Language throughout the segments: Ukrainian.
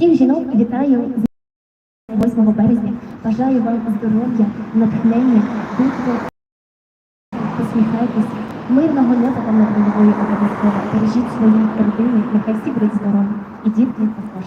Всіх жінок вітаю з 8 березня. Бажаю вам здоров'я, натхнення, духу. Посміхайтесь, мирного неба вам над обов'язково. Бережіть свої родини, нехай всі будуть здорові. І дітки також.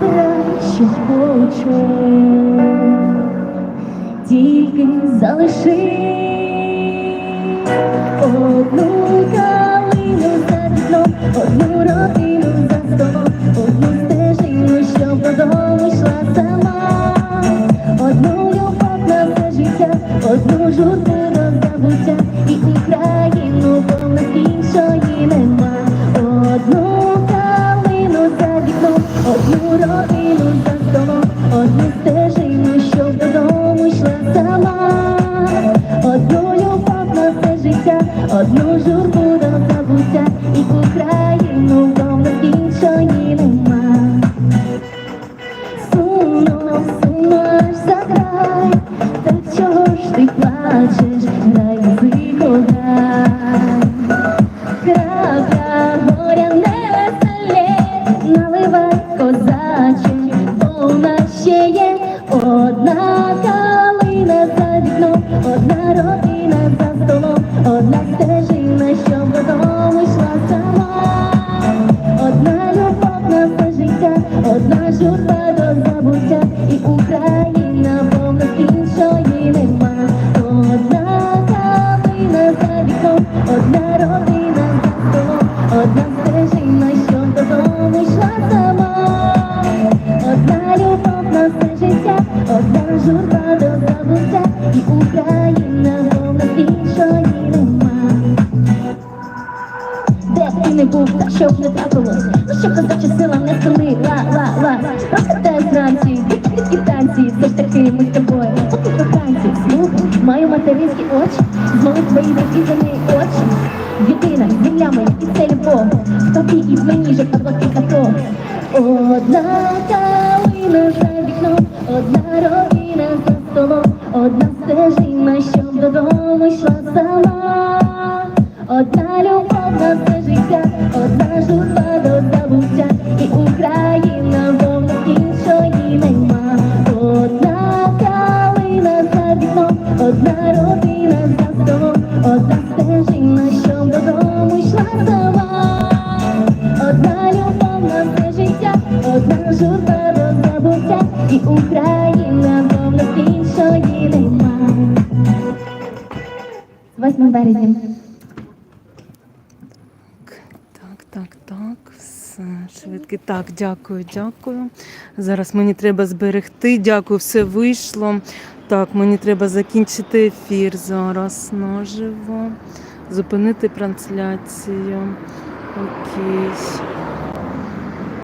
Забирай, очей, тільки залиши одну журбу до забуття і Україну повна іншої нема. Сумно, сумно аж закрай, так чого ж ти плачеш, грай музику, грай. Крапля горя не веселє, наливай козаче, бо нас ще є одна одна любов на все життя, одна журба був, та щоб не трапилось, ну що козача сила не сили, ла, ла, ла. Розкатай зранці, квіткі танці, все ж таки ми з тобою, поки коханці, слухай, маю материнські очі, знову твої відрізані очі. Єдина, земля моя, і це любов, в тобі і в мені же подлоки като. Одна калина за вікном, одна родина за столом, одна стежина, щоб додому йшла сама. Одна любов на все життя, одна журба до забуття, і Україна повна іншої нема. Одна калина за вікном, одна родина за одна стежина, що додому йшла сама. Одна любов на одна журба до забуття, і Україна повна іншої нема. 8 березня. Так, так, так, все. Швидки. Так, дякую, дякую. Зараз мені треба зберегти. Дякую, все вийшло. Так, мені треба закінчити ефір зараз наживо. Зупинити трансляцію. Окей.